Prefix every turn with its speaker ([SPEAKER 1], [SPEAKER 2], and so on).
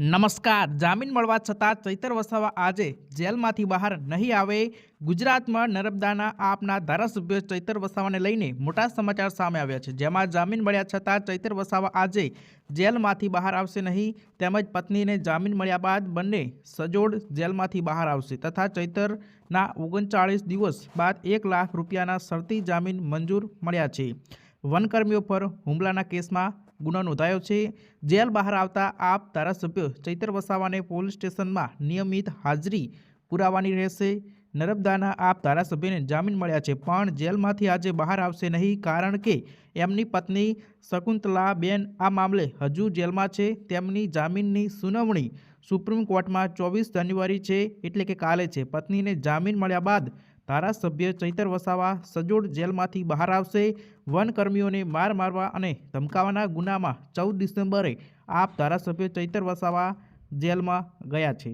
[SPEAKER 1] નમસ્કાર. જામીન મળવા છતાં ચૈતર વસાવા આજે જેલમાંથી બહાર નહીં આવે. ગુજરાતમાં નર્મદાના આપના ધારાસભ્ય ચૈતર વસાવાને લઈને મોટા સમાચાર સામે આવ્યા છે. જેમાં જામીન મળ્યા છતાં ચૈતર વસાવા આજે જેલમાંથી બહાર આવશે નહીં. તેમજ પત્નીને જામીન મળ્યા બાદ બંને સજોડ જેલમાંથી બહાર આવશે. તથા ચૈતરના ઓગણચાળીસ દિવસ બાદ એક લાખ રૂપિયાના શરતી જામીન મંજૂર મળ્યા છે. વનકર્મીઓ પર હુમલાના કેસમાં ગુનો નોંધાયો છે. જેલ બહાર આવતા આપ ધારાસભ્ય ચૈતર વસાવાને પોલીસ સ્ટેશનમાં નિયમિત હાજરી પુરાવાની રહેશે. નર્મદાના આપ ધારાસભ્યને જામીન મળ્યા છે, પણ જેલમાંથી આજે બહાર આવશે નહીં કારણ કે એમની પત્ની શકુંતલાબેન આ મામલે હજુ જેલમાં છે. તેમની જામીનની સુનાવણી સુપ્રીમ કોર્ટમાં ચોવીસ જાન્યુઆરી છે, એટલે કે કાલે છે. પત્નીને જામીન મળ્યા બાદ ધારાસભ્ય ચૈતર વસાવા સજોડ જેલમાંથી બહાર આવશે. વનકર્મીઓને માર મારવા અને ધમકાવાના ગુનામાં ચૌદ ડિસેમ્બરે આપ ધારાસભ્ય ચૈતર વસાવા જેલમાં ગયા છે.